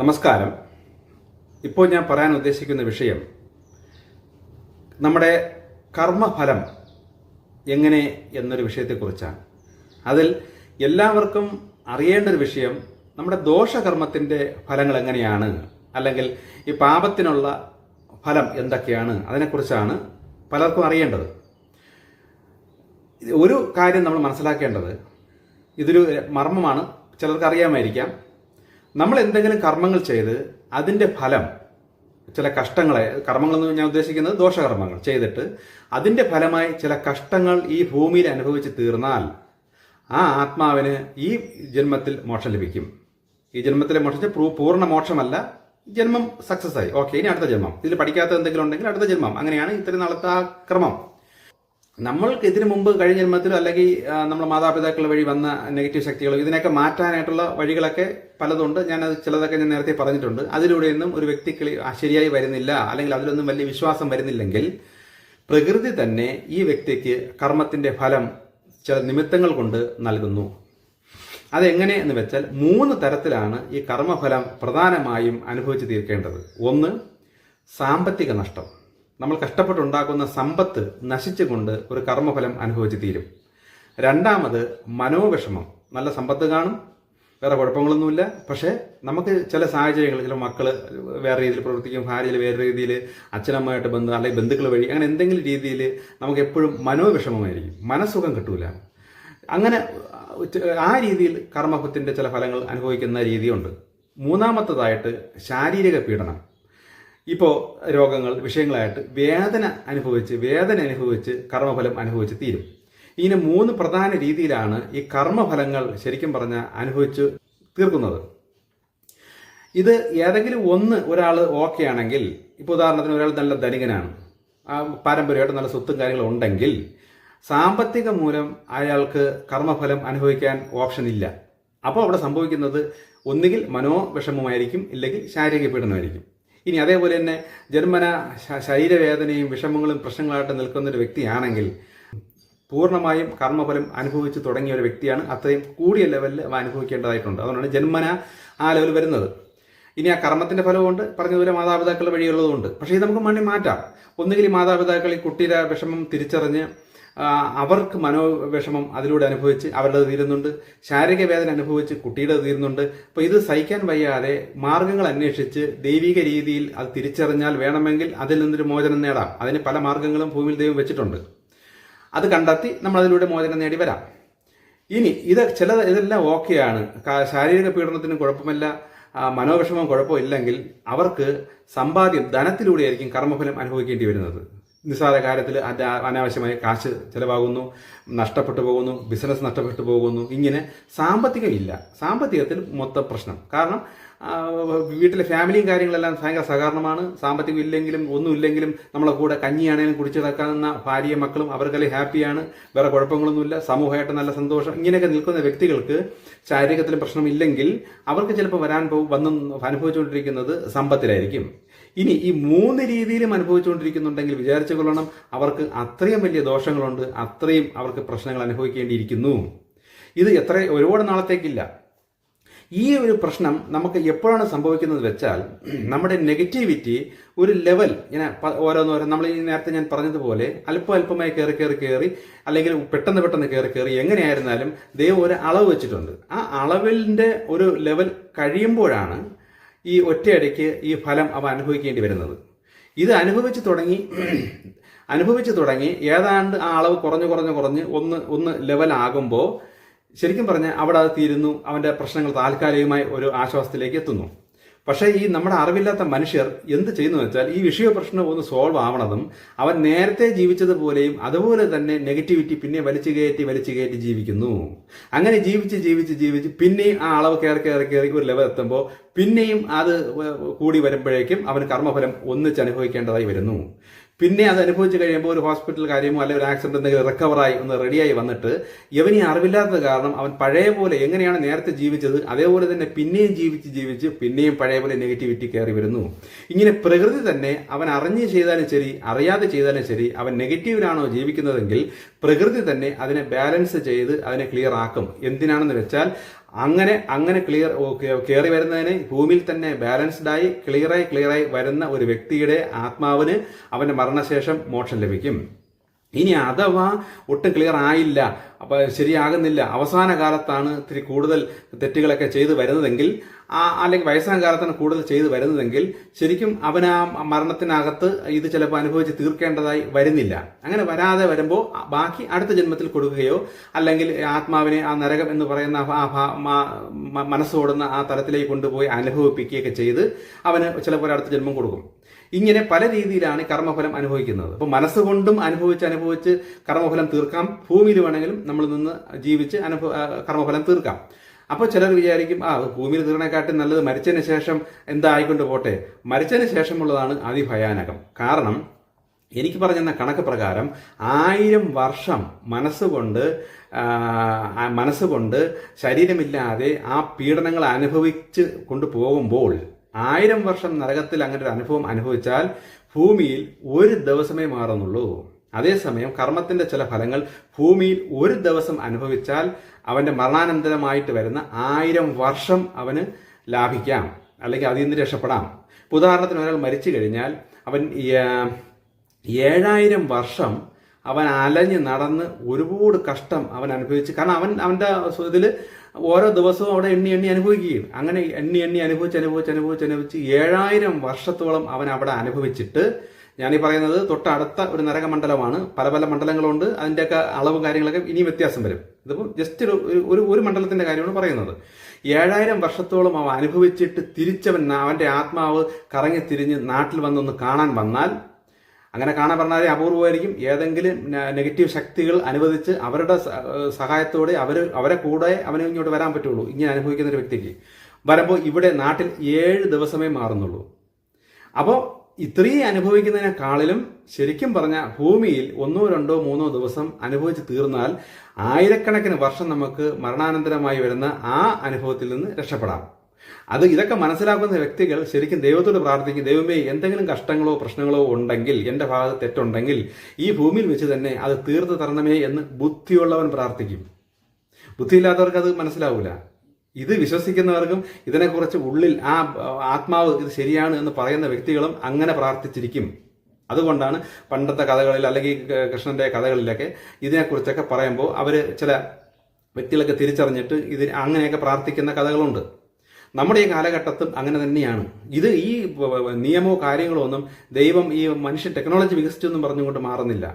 നമസ്കാരം. ഇപ്പോൾ ഞാൻ പറയാൻ ഉദ്ദേശിക്കുന്ന വിഷയം നമ്മുടെ കർമ്മഫലം എങ്ങനെ എന്നൊരു വിഷയത്തെക്കുറിച്ചാണ്. അതിൽ എല്ലാവർക്കും അറിയേണ്ട ഒരു വിഷയം നമ്മുടെ ദോഷകർമ്മത്തിന്റെ ഫലങ്ങൾ എങ്ങനെയാണ് അല്ലെങ്കിൽ ഈ പാപത്തിനുള്ള ഫലം എന്തൊക്കെയാണ് അതിനെക്കുറിച്ചാണ് പലർക്കും അറിയേണ്ടത്. ഒരു കാര്യം നമ്മൾ മനസ്സിലാക്കേണ്ടത് ഇതൊരു മർമ്മമാണ് ചിലർക്ക് അറിയാമായിരിക്കാം. നമ്മൾ എന്തെങ്കിലും കർമ്മങ്ങൾ ചെയ്ത് അതിന്റെ ഫലം ചില കഷ്ടങ്ങളെ കർമ്മങ്ങളെന്ന് ഞാൻ ഉദ്ദേശിക്കുന്നത് ദോഷകർമ്മങ്ങൾ ചെയ്തിട്ട് അതിന്റെ ഫലമായി ചില കഷ്ടങ്ങൾ ഈ ഭൂമിയിൽ അനുഭവിച്ച് തീർന്നാൽ ആ ആത്മാവിന് ഈ ജന്മത്തിൽ മോക്ഷം ലഭിക്കും. ഈ ജന്മത്തിലെ മോക്ഷം പൂർണ മോക്ഷമല്ല ജന്മം സക്സസ് ആയി. ഓക്കെ ഇനി അടുത്ത ജന്മം. ഇതിൽ പഠിക്കാത്ത എന്തെങ്കിലും ഉണ്ടെങ്കിൽ അടുത്ത ജന്മം. അങ്ങനെയാണ് ഇത്രയും നാളത്തെ ആ ക്രമം. നമ്മൾക്ക് ഇതിനു മുമ്പ് കഴിഞ്ഞ ജന്മത്തിലോ അല്ലെങ്കിൽ നമ്മുടെ മാതാപിതാക്കൾ വഴി വന്ന നെഗറ്റീവ് ശക്തികളോ ഇതിനൊക്കെ മാറ്റാനായിട്ടുള്ള വഴികളൊക്കെ പലതുണ്ട്. ഞാനത് ചിലതൊക്കെ ഞാൻ നേരത്തെ പറഞ്ഞിട്ടുണ്ട്. അതിലൂടെയൊന്നും ഒരു വ്യക്തിക്ക് ശരിയായി വരുന്നില്ല അല്ലെങ്കിൽ അതിലൊന്നും വലിയ വിശ്വാസം വരുന്നില്ലെങ്കിൽ പ്രകൃതി തന്നെ ഈ വ്യക്തിക്ക് കർമ്മത്തിന്റെ ഫലം ചില നിമിത്തങ്ങൾ കൊണ്ട് നൽകുന്നു. അതെങ്ങനെ എന്ന് വെച്ചാൽ മൂന്ന് തരത്തിലാണ് ഈ കർമ്മഫലം പ്രധാനമായും അനുഭവിച്ചു തീർക്കേണ്ടത്. ഒന്ന് സാമ്പത്തിക നഷ്ടം. നമ്മൾ കഷ്ടപ്പെട്ടുണ്ടാക്കുന്ന സമ്പത്ത് നശിച്ചുകൊണ്ട് ഒരു കർമ്മഫലം അനുഭവിച്ച് തീരും. രണ്ടാമത് മനോവിഷമം. നല്ല സമ്പത്ത് കാണും വേറെ കുഴപ്പങ്ങളൊന്നുമില്ല. പക്ഷേ നമുക്ക് ചില സാഹചര്യങ്ങൾ ചില മക്കൾ വേറെ രീതിയിൽ പ്രവർത്തിക്കും ഭാര്യയിൽ വേറെ രീതിയിൽ അച്ഛനമ്മയായിട്ട് ബന്ധം അല്ലെങ്കിൽ ബന്ധുക്കൾ വഴി അങ്ങനെ എന്തെങ്കിലും രീതിയിൽ നമുക്ക് എപ്പോഴും മനോവിഷമമായിരിക്കും. മനസ്സുഖം കിട്ടൂല. അങ്ങനെ ആ രീതിയിൽ കർമ്മഫത്തിന്റെ ചില ഫലങ്ങൾ അനുഭവിക്കുന്ന രീതിയുണ്ട്. മൂന്നാമത്തതായിട്ട് ശാരീരിക പീഡനം. ഇപ്പോൾ രോഗങ്ങൾ വിഷയങ്ങളായിട്ട് വേദന അനുഭവിച്ച് വേദന അനുഭവിച്ച് കർമ്മഫലം അനുഭവിച്ച് തീരും. ഇങ്ങനെ മൂന്ന് പ്രധാന രീതിയിലാണ് ഈ കർമ്മഫലങ്ങൾ ശരിക്കും പറഞ്ഞാൽ അനുഭവിച്ച് തീർക്കുന്നത്. ഇത് ഏതെങ്കിലും ഒന്ന് ഒരാൾ ഓക്കെ ആണെങ്കിൽ ഇപ്പോൾ ഉദാഹരണത്തിന് ഒരാൾ നല്ല ധനികനാണ് പാരമ്പര്യമായിട്ട് നല്ല സ്വത്തും കാര്യങ്ങളും ഉണ്ടെങ്കിൽ സാമ്പത്തിക മൂലം അയാൾക്ക് കർമ്മഫലം അനുഭവിക്കാൻ ഓപ്ഷൻ ഇല്ല. അപ്പോൾ അവിടെ സംഭവിക്കുന്നത് ഒന്നുകിൽ മനോവിഷമമായിരിക്കും ഇല്ലെങ്കിൽ ശാരീരിക പീഡനമായിരിക്കും. ഇനി അതേപോലെ തന്നെ ജന്മന ശരീരവേദനയും വിഷമങ്ങളും പ്രശ്നങ്ങളായിട്ട് നിൽക്കുന്ന ഒരു വ്യക്തിയാണെങ്കിൽ പൂർണമായും കർമ്മഫലം അനുഭവിച്ചു തുടങ്ങിയ ഒരു വ്യക്തിയാണ് അത്രയും കൂടിയ ലെവലിൽ അവ അനുഭവിക്കേണ്ടതായിട്ടുണ്ട്. അതുകൊണ്ടാണ് ജന്മന ആ ലെവൽ വരുന്നത്. ഇനി ആ കർമ്മത്തിന്റെ ഫലമുണ്ട് പറഞ്ഞതുപോലെ മാതാപിതാക്കളുടെ വഴിയുള്ളതുകൊണ്ട് പക്ഷേ ഇത് നമുക്ക് മണ്ണി മാറ്റാം. ഒന്നുകിൽ മാതാപിതാക്കൾ ഈ കുട്ടിയുടെ വിഷമം തിരിച്ചറിഞ്ഞ് അവർക്ക് മനോവിഷമം അതിലൂടെ അനുഭവിച്ച് അവരുടെ തീരുന്നുണ്ട്. ശാരീരിക വേദന അനുഭവിച്ച് കുട്ടിയുടെ തീരുന്നുണ്ട്. അപ്പോൾ ഇത് സഹിക്കാൻ വയ്യാതെ മാർഗങ്ങൾ അന്വേഷിച്ച് ദൈവിക രീതിയിൽ അത് തിരിച്ചറിഞ്ഞാൽ വേണമെങ്കിൽ അതിൽ നിന്നൊരു മോചനം നേടാം. അതിന് പല മാർഗങ്ങളും ഭൂമിയിൽ ദൈവം വെച്ചിട്ടുണ്ട്. അത് കണ്ടെത്തി നമ്മൾ അതിലൂടെ മോചനം നേടി വരാം. ഇനി ഇത് ചില ഇതെല്ലാം ഓക്കെയാണ്. ശാരീരിക പീഡനത്തിന് കുഴപ്പമില്ല. മനോവിഷമം കുഴപ്പമില്ലെങ്കിൽ അവർക്ക് സമ്പാദ്യം ധനത്തിലൂടെയായിരിക്കും കർമ്മഫലം അനുഭവിക്കേണ്ടി വരുന്നത്. നിസ്സാര കാര്യത്തിൽ അനാവശ്യമായ കാശ് ചിലവാകുന്നു നഷ്ടപ്പെട്ടു പോകുന്നു ബിസിനസ് നഷ്ടപ്പെട്ടു പോകുന്നു. ഇങ്ങനെ സാമ്പത്തികം ഇല്ല സാമ്പത്തികത്തിൽ മൊത്തം പ്രശ്നം. കാരണം വീട്ടിലെ ഫാമിലിയും കാര്യങ്ങളെല്ലാം ഭയങ്കര സഹകരണമാണ്. സാമ്പത്തികം ഇല്ലെങ്കിലും ഒന്നുമില്ലെങ്കിലും നമ്മളെ കൂടെ കഞ്ഞിയാണേലും കുടിച്ചു കിടക്കാവുന്ന ഭാര്യയും മക്കളും അവർക്കെല്ലാം ഹാപ്പിയാണ്. വേറെ കുഴപ്പങ്ങളൊന്നുമില്ല. സമൂഹമായിട്ട് നല്ല സന്തോഷം. ഇങ്ങനെയൊക്കെ നിൽക്കുന്ന വ്യക്തികൾക്ക് ശാരീരികത്തിലും പ്രശ്നമില്ലെങ്കിൽ അവർക്ക് ചിലപ്പോൾ വരാൻ വന്ന് അനുഭവിച്ചുകൊണ്ടിരിക്കുന്നത് സമ്പത്തിലായിരിക്കും. ഇനി ഈ മൂന്ന് രീതിയിലും അനുഭവിച്ചുകൊണ്ടിരിക്കുന്നുണ്ടെങ്കിൽ വിചാരിച്ചു കൊള്ളണം. അവർക്ക് അത്രയും വലിയ ദോഷങ്ങളുണ്ട്. അത്രയും അവർക്ക് പ്രശ്നങ്ങൾ അനുഭവിക്കേണ്ടിയിരിക്കുന്നു. ഇത് എത്ര ഒരുപാട് നാളത്തേക്കില്ല. ഈ ഒരു പ്രശ്നം നമുക്ക് എപ്പോഴാണ് സംഭവിക്കുന്നത് വെച്ചാൽ നമ്മുടെ നെഗറ്റിവിറ്റി ഒരു ലെവൽ ഇങ്ങനെ ഓരോന്നോരോ നമ്മൾ ഈ നേരത്തെ ഞാൻ പറഞ്ഞതുപോലെ അല്പം അല്പമായി കയറി കയറി കയറി അല്ലെങ്കിൽ പെട്ടെന്ന് പെട്ടെന്ന് കയറി കയറി എങ്ങനെയായിരുന്നാലും ദൈവം ഒരു അളവ് വെച്ചിട്ടുണ്ട്. ആ അളവിന്റെ ഒരു ലെവൽ കഴിയുമ്പോഴാണ് ഈ ഒറ്റയടിക്ക് ഈ ഫലം അവ അനുഭവിക്കേണ്ടി വരുന്നത്. ഇത് അനുഭവിച്ചു തുടങ്ങി അനുഭവിച്ചു തുടങ്ങി ഏതാണ്ട് ആ അളവ് കുറഞ്ഞു കുറഞ്ഞു കുറഞ്ഞ് ഒന്ന് ഒന്ന് ലെവലാകുമ്പോൾ ശരിക്കും പറഞ്ഞാൽ അവിടെ അത് തീരുന്നു അവന്റെ പ്രശ്നങ്ങൾ താൽക്കാലികമായി ഒരു ആശ്വാസത്തിലേക്ക് എത്തുന്നു. പക്ഷേ ഈ നമ്മുടെ അറിവില്ലാത്ത മനുഷ്യർ എന്ത് ചെയ്യുന്നു വെച്ചാൽ ഈ വിഷയ പ്രശ്നം ഒന്ന് സോൾവ് ആവണതും അവൻ നേരത്തെ ജീവിച്ചതുപോലെയും അതുപോലെ തന്നെ നെഗറ്റിവിറ്റി പിന്നെ വലിച്ചു കയറ്റി വലിച്ചു കയറ്റി ജീവിക്കുന്നു. അങ്ങനെ ജീവിച്ച് ജീവിച്ച് ജീവിച്ച് പിന്നെയും ആ അളവ് കയറി കയറി കയറി ഒരു ലെവൽ എത്തുമ്പോൾ പിന്നെയും അത് കൂടി വരുമ്പോഴേക്കും അവന് കർമ്മഫലം ഒന്നിച്ച് അനുഭവിക്കേണ്ടതായി വരുന്നു. പിന്നെ അത് അനുഭവിച്ച് കഴിയുമ്പോൾ ഒരു ഹോസ്പിറ്റൽ കാര്യമോ അല്ലെങ്കിൽ ഒരു ആക്സിഡന്റ് എന്തെങ്കിലും റിക്കവറായി ഒന്ന് റെഡിയായി വന്നിട്ട് ഇവന് അറിവില്ലാത്തത് കാരണം അവൻ പഴയ പോലെ എങ്ങനെയാണ് നേരത്തെ ജീവിച്ചത് അതേപോലെ തന്നെ പിന്നെയും ജീവിച്ച് ജീവിച്ച് പിന്നെയും പഴയ പോലെ നെഗറ്റിവിറ്റി കയറി വരുന്നു. ഇങ്ങനെ പ്രകൃതി തന്നെ അവൻ അറിഞ്ഞ് ചെയ്താലും ശരി അറിയാതെ ചെയ്താലും ശരി അവൻ നെഗറ്റീവിലാണോ ജീവിക്കുന്നതെങ്കിൽ പ്രകൃതി തന്നെ അതിനെ ബാലൻസ് ചെയ്ത് അതിനെ ക്ലിയർ ആക്കും. എന്തിനാണെന്ന് വെച്ചാൽ അങ്ങനെ അങ്ങനെ ക്ലിയർ കയറി വരുന്നതിന് ഭൂമിയിൽ തന്നെ ബാലൻസ്ഡ് ആയി ക്ലിയറായി ക്ലിയറായി വരുന്ന ഒരു വ്യക്തിയുടെ ആത്മാവിന് അവന്റെ മരണശേഷം മോക്ഷം ലഭിക്കും. ഇനി അഥവാ ഒട്ടും ക്ലിയർ ആയില്ല അപ്പൊ ശരിയാകുന്നില്ല അവസാന കാലത്താണ് ഇത്തിരി കൂടുതൽ തെറ്റുകളൊക്കെ ചെയ്തു വരുന്നതെങ്കിൽ ആ അല്ലെങ്കിൽ വയസ്സാം കാലത്താണ് കൂടുതൽ ചെയ്തു വരുന്നതെങ്കിൽ ശരിക്കും അവൻ ആ മരണത്തിനകത്ത് ഇത് ചിലപ്പോൾ അനുഭവിച്ച് തീർക്കേണ്ടതായി വരുന്നില്ല. അങ്ങനെ വരാതെ വരുമ്പോൾ ബാക്കി അടുത്ത ജന്മത്തിൽ കൊടുക്കുകയോ അല്ലെങ്കിൽ ആത്മാവിനെ ആ നരകം എന്ന് പറയുന്ന ആ മനസ്സോടുന്ന ആ തലത്തിലേക്ക് കൊണ്ടുപോയി അനുഭവിപ്പിക്കുകയൊക്കെ ചെയ്ത് അവന് ചിലപ്പോൾ അടുത്ത ജന്മം കൊടുക്കും. ഇങ്ങനെ പല രീതിയിലാണ് കർമ്മഫലം അനുഭവിക്കുന്നത്. അപ്പോൾ മനസ്സുകൊണ്ടും അനുഭവിച്ച് അനുഭവിച്ച് കർമ്മഫലം തീർക്കാം. ഭൂമിയിൽ വേണമെങ്കിലും നമ്മൾ നിന്ന് ജീവിച്ച് അനുഭവ കർമ്മഫലം തീർക്കാം. അപ്പോൾ ചിലർ വിചാരിക്കും ആ ഭൂമിയിൽ തീർന്നേക്കാട്ടും നല്ലത് മരിച്ചതിന് ശേഷം എന്താ ആയിക്കൊണ്ട് പോട്ടെ? മരിച്ചതിന് ശേഷമുള്ളതാണ് അതിഭയാനകം. കാരണം എനിക്ക് പറഞ്ഞെന്ന കണക്ക് പ്രകാരം ആയിരം വർഷം മനസ്സുകൊണ്ട് മനസ്സുകൊണ്ട് ശരീരമില്ലാതെ ആ പീഡനങ്ങൾ അനുഭവിച്ച് കൊണ്ടുപോകുമ്പോൾ ആയിരം വർഷം നരകത്തിൽ അങ്ങനെ ഒരു അനുഭവം അനുഭവിച്ചാൽ ഭൂമിയിൽ ഒരു ദിവസമേ മാറുന്നുള്ളൂ. അതേസമയം കർമ്മത്തിന്റെ ചില ഫലങ്ങൾ ഭൂമിയിൽ ഒരു ദിവസം അനുഭവിച്ചാൽ അവന്റെ മരണാനന്തരമായിട്ട് വരുന്ന ആയിരം വർഷം അവന് ലാഭിക്കാം അല്ലെങ്കിൽ അതിൽ നിന്ന് രക്ഷപ്പെടാം. ഉദാഹരണത്തിന് ഒരാൾ മരിച്ചു കഴിഞ്ഞാൽ അവൻ ഏഴായിരം വർഷം അവൻ അലഞ്ഞ് നടന്ന് ഒരുപാട് കഷ്ടം അവൻ അനുഭവിച്ച്. കാരണം അവൻ അവന്റെ ഇതിൽ ഓരോ ദിവസവും അവിടെ എണ്ണി എണ്ണി അനുഭവിക്കുകയും അങ്ങനെ എണ്ണി എണ്ണി അനുഭവിച്ച് അനുഭവിച്ച് അനുഭവിച്ച് അനുഭവിച്ച് ഏഴായിരം വർഷത്തോളം അവൻ അവിടെ അനുഭവിച്ചിട്ട് ഞാൻ ഈ പറയുന്നത് തൊട്ടടുത്ത ഒരു നരകമണ്ഡലമാണ്. പല പല മണ്ഡലങ്ങളുണ്ട്. അതിന്റെയൊക്കെ അളവും കാര്യങ്ങളൊക്കെ ഇനി വ്യത്യാസം വരും. ഇതിപ്പോൾ ജസ്റ്റ് ഒരു ഒരു മണ്ഡലത്തിന്റെ കാര്യമാണ് പറയുന്നത്. ഏഴായിരം വർഷത്തോളം അവൻ അനുഭവിച്ചിട്ട് തിരിച്ചവൻ അവന്റെ ആത്മാവ് കറങ്ങി തിരിഞ്ഞ് നാട്ടിൽ വന്നൊന്ന് കാണാൻ വന്നാൽ അങ്ങനെ കാണാൻ പറഞ്ഞാലേ അപൂർവമായിരിക്കും. ഏതെങ്കിലും നെഗറ്റീവ് ശക്തികൾ അനുവദിച്ച് അവരുടെ സഹായത്തോടെ അവർ അവരെ കൂടെ അവന് ഇങ്ങോട്ട് വരാൻ പറ്റുള്ളൂ. ഇങ്ങനെ അനുഭവിക്കുന്ന ഒരു വ്യക്തിക്ക്. വരുമ്പോൾ ഇവിടെ നാട്ടിൽ ഏഴ് ദിവസമേ മാറുന്നുള്ളൂ. അപ്പോൾ ഇത്രയും അനുഭവിക്കുന്നതിനേക്കാളിലും ശരിക്കും പറഞ്ഞ ഭൂമിയിൽ ഒന്നോ രണ്ടോ മൂന്നോ ദിവസം അനുഭവിച്ച് തീർന്നാൽ ആയിരക്കണക്കിന് വർഷം നമുക്ക് മരണാനന്തരമായി വരുന്ന ആ അനുഭവത്തിൽ നിന്ന് രക്ഷപ്പെടാം. അത് ഇതൊക്കെ മനസ്സിലാക്കുന്ന വ്യക്തികൾ ശരിക്കും ദൈവത്തോട് പ്രാർത്ഥിക്കും. ദൈവമേ എന്തെങ്കിലും കഷ്ടങ്ങളോ പ്രശ്നങ്ങളോ ഉണ്ടെങ്കിൽ എന്റെ ഭാഗത്ത് തെറ്റുണ്ടെങ്കിൽ ഈ ഭൂമിയിൽ വെച്ച് തന്നെ അത് തീർത്ത് തരണമേ എന്ന് ബുദ്ധിയുള്ളവൻ പ്രാർത്ഥിക്കും. ബുദ്ധിയില്ലാത്തവർക്ക് അത് മനസ്സിലാവൂല. ഇത് വിശ്വസിക്കുന്നവർക്കും ഇതിനെക്കുറിച്ച് ഉള്ളിൽ ആ ആത്മാവ് ഇത് ശരിയാണ് എന്ന് പറയുന്ന വ്യക്തികളും അങ്ങനെ പ്രാർത്ഥിച്ചിരിക്കും. അതുകൊണ്ടാണ് പണ്ടത്തെ കഥകളിൽ അല്ലെങ്കിൽ കൃഷ്ണന്റെ കഥകളിലൊക്കെ ഇതിനെക്കുറിച്ചൊക്കെ പറയുമ്പോൾ അവർ ചില വ്യക്തികളൊക്കെ തിരിച്ചറിഞ്ഞിട്ട് ഇതിന് അങ്ങനെയൊക്കെ പ്രാർത്ഥിക്കുന്ന കഥകളുണ്ട്. നമ്മുടെ ഈ കാലഘട്ടത്തും അങ്ങനെ തന്നെയാണ്. ഇത് ഈ നിയമോ കാര്യങ്ങളോ ഒന്നും ദൈവം ഈ മനുഷ്യ ടെക്നോളജി വികസിച്ചു എന്നും പറഞ്ഞുകൊണ്ട് മാറുന്നില്ല.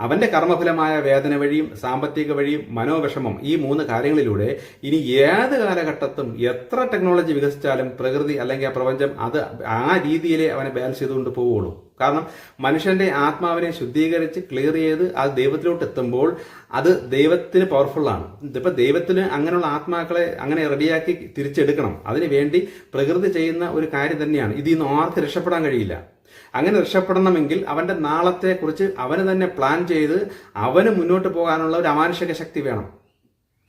അവന്റെ കർമ്മഫലമായ വേദന വഴിയും സാമ്പത്തിക വഴിയും മനോവിഷമം ഈ മൂന്ന് കാര്യങ്ങളിലൂടെ ഇനി ഏത് കാലഘട്ടത്തും എത്ര ടെക്നോളജി വികസിച്ചാലും പ്രകൃതി അല്ലെങ്കിൽ ആ പ്രപഞ്ചം അത് ആ രീതിയിലേ അവനെ ബാലൻസ് ചെയ്തുകൊണ്ട് പോവുള്ളൂ കാരണം മനുഷ്യന്റെ ആത്മാവിനെ ശുദ്ധീകരിച്ച് ക്ലിയർ ചെയ്ത് അത് ദൈവത്തിലോട്ട് എത്തുമ്പോൾ അത് ദൈവത്തിന് പവർഫുൾ ആണ്. ഇതിപ്പോ ദൈവത്തിന് അങ്ങനെയുള്ള ആത്മാക്കളെ അങ്ങനെ റെഡിയാക്കി തിരിച്ചെടുക്കണം. അതിന് വേണ്ടി പ്രകൃതി ചെയ്യുന്ന ഒരു കാര്യം തന്നെയാണ്. ഇതിൽ നിന്ന് ആർക്ക് രക്ഷപ്പെടാൻ കഴിയില്ല. അങ്ങനെ രക്ഷപ്പെടണമെങ്കിൽ അവന്റെ നാളത്തെ കുറിച്ച് അവന് തന്നെ പ്ലാൻ ചെയ്ത് അവന് മുന്നോട്ട് പോകാനുള്ള ഒരു അമാനുഷിക ശക്തി വേണം.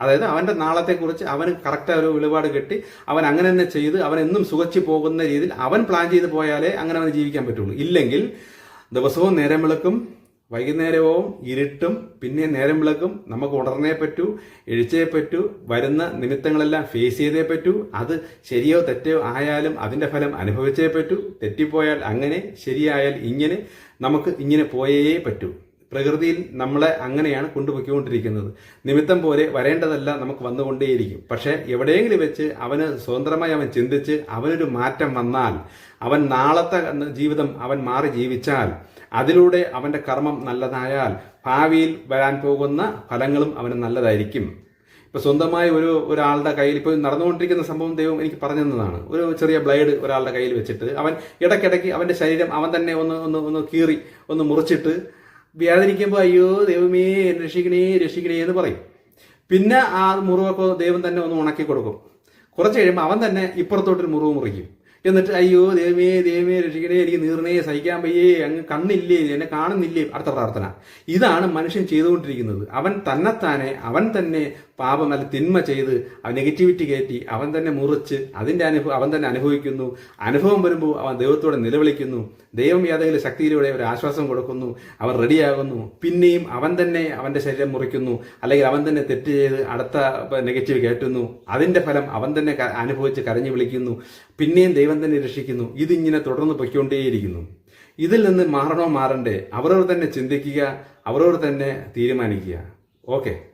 അതായത് അവന്റെ നാളത്തെക്കുറിച്ച് അവന് കറക്റ്റ് ഒരു വെളിപാട് കിട്ടി അവൻ അങ്ങനെ തന്നെ ചെയ്ത് അവൻ എന്നും സുഖച്ചു പോകുന്ന രീതിയിൽ അവൻ പ്ലാൻ ചെയ്ത് പോയാലേ അങ്ങനെ അവന് ജീവിക്കാൻ പറ്റുള്ളൂ. ഇല്ലെങ്കിൽ ദിവസവും നേരം വിളക്കും വൈകുന്നേരവും ഇരുട്ടും പിന്നെ നേരം വിളക്കും നമുക്ക് ഉണർന്നേ പറ്റൂ എഴുച്ചേ പറ്റൂ വരുന്ന നിമിത്തങ്ങളെല്ലാം ഫേസ് ചെയ്തേ പറ്റൂ അത് ശരിയോ തെറ്റോ ആയാലും അതിന്റെ ഫലം അനുഭവിച്ചേ പറ്റൂ തെറ്റിപ്പോയാൽ അങ്ങനെ ശരിയായാൽ ഇങ്ങനെ നമുക്ക് ഇങ്ങനെ പോയേ പറ്റൂ. പ്രകൃതിയിൽ നമ്മളെ അങ്ങനെയാണ് കൊണ്ടുപോയിക്കൊണ്ടിരിക്കുന്നത്. നിമിത്തം പോലെ വരേണ്ടതല്ല നമുക്ക് വന്നുകൊണ്ടേയിരിക്കും. പക്ഷേ എവിടെയെങ്കിലും വെച്ച് അവന് സ്വതന്ത്രമായി അവൻ ചിന്തിച്ച് അവനൊരു മാറ്റം വന്നാൽ അവൻ നാളത്തെ ജീവിതം അവൻ മാറി ജീവിച്ചാൽ അതിലൂടെ അവന്റെ കർമ്മം നല്ലതായാൽ ഭാവിയിൽ വരാൻ പോകുന്ന ഫലങ്ങളും അവന് നല്ലതായിരിക്കും. ഇപ്പൊ സ്വന്തമായി ഒരു ഒരാളുടെ കയ്യിൽ ഇപ്പോൾ നടന്നുകൊണ്ടിരിക്കുന്ന സംഭവം ദൈവം എനിക്ക് പറഞ്ഞു തന്നതാണ്. ഒരു ചെറിയ ബ്ലേഡ് ഒരാളുടെ കയ്യിൽ വെച്ചിട്ട് അവൻ ഇടയ്ക്കിടയ്ക്ക് അവന്റെ ശരീരം അവൻ തന്നെ ഒന്ന് ഒന്ന് ഒന്ന് കീറി ഒന്ന് മുറിച്ചിട്ട് വേദനിക്കുമ്പോൾ അയ്യോ ദൈവമേ രക്ഷിക്കണേ രക്ഷിക്കണേ എന്ന് പറയും. പിന്നെ ആ മുറിവൊക്കെ ദൈവം തന്നെ ഒന്ന് ഉണക്കി കൊടുക്കും. കുറച്ച് കഴിയുമ്പോൾ അവൻ തന്നെ ഇപ്പുറത്തോട്ടൊരു മുറിവ് മുറിക്കും. എന്നിട്ട് അയ്യോ ദൈവമേ ദൈവമേ രക്ഷിക്കണേ എനിക്ക് നീർണേ സഹിക്കാൻ പയ്യേ അങ്ങ് കണ്ണില്ലേ എന്നെ കാണുന്നില്ലേ അടുത്ത പ്രാർത്ഥന. ഇതാണ് മനുഷ്യൻ ചെയ്തുകൊണ്ടിരിക്കുന്നത്. അവൻ തന്നെത്താനെ അവൻ തന്നെ പാപം അല്ല തിന്മ ചെയ്ത് നെഗറ്റിവിറ്റി കയറ്റി അവൻ തന്നെ മുറിച്ച് അതിന്റെ അനുഭവം അവൻ തന്നെ അനുഭവിക്കുന്നു. അനുഭവം വരുമ്പോൾ അവൻ ദൈവത്തോടെ നിലവിളിക്കുന്നു. ദൈവം ഏതെങ്കിലും ശക്തിയിലൂടെ ഒരു ആശ്വാസം കൊടുക്കുന്നു. അവൻ റെഡിയാകുന്നു പിന്നെയും അവൻ തന്നെ അവന്റെ ശരീരം മുറിക്കുന്നു. അല്ലെങ്കിൽ അവൻ തന്നെ തെറ്റ് ചെയ്ത് അടുത്ത നെഗറ്റീവ് കയറ്റുന്നു അതിന്റെ ഫലം അവൻ തന്നെ അനുഭവിച്ച് കരഞ്ഞു വിളിക്കുന്നു. പിന്നെയും ദൈവം തന്നെ രക്ഷിക്കുന്നു. ഇതിങ്ങനെ തുടർന്ന് പൊയ്ക്കൊണ്ടേയിരിക്കുന്നു. ഇതിൽ നിന്ന് മാറണോ മാറണ്ടേ? അവരോട് തന്നെ ചിന്തിക്കുക. അവരോട് തന്നെ തീരുമാനിക്കുക. ഓക്കെ.